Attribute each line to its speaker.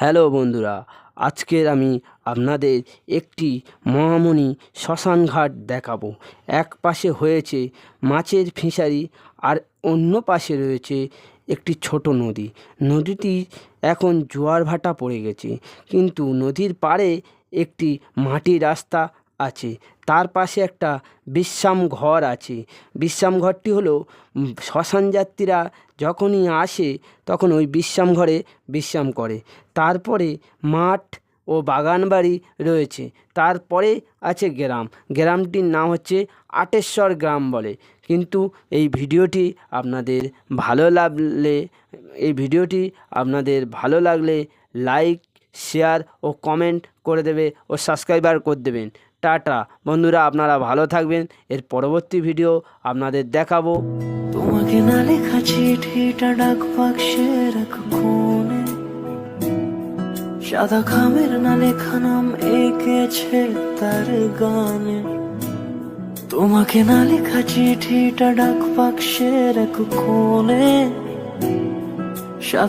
Speaker 1: Hello বন্ধুরা, আজকের আমি আপনাদের একটি মহামণি শ্মশান ঘাট দেখাবো। এক পাশে হয়েছে মাছের ফিশারি আর অন্য পাশে রয়েছে একটি ছোট নদী। নদীটি এখন জোয়ার ভাটা পড়ে গেছে, কিন্তু নদীর পাড়ে একটি মাটির রাস্তা আছে। তার পাশে একটা বিশ্রাম ঘর আছে। বিশ্রাম ঘরটি হলো শ্মশান যাত্রীরা যখনই আসে তখন ওই বিশ্রাম ঘরে বিশ্রাম করে। তারপরে মাঠ ও বাগান বাড়ি রয়েছে। তারপরে আছে গ্রাম। গ্রামটির নাম হচ্ছে আটেশ্বর গ্রাম বলে। কিন্তু এই ভিডিওটি আপনাদের ভালো লাগলে, এই ভিডিওটি আপনাদের ভালো লাগলে লাইক, শেয়ার ও কমেন্ট করে দেবে ও সাবস্ক্রাইবার করে দেবেন। টাটা। বন্ধুরা, আপনারা ভালো থাকবেন। এর পরবর্তী ভিডিও আপনাদের দেখাবো।
Speaker 2: তোমাকে না লেখা চিঠিটা ডাক বাক্সে রাখ কোণে সাদা খামের না লেখা নাম এঁকেছে তার গানে। তোমাকে না লেখা চিঠিটা ডাক বাক্সে রাখ কোণে সাদা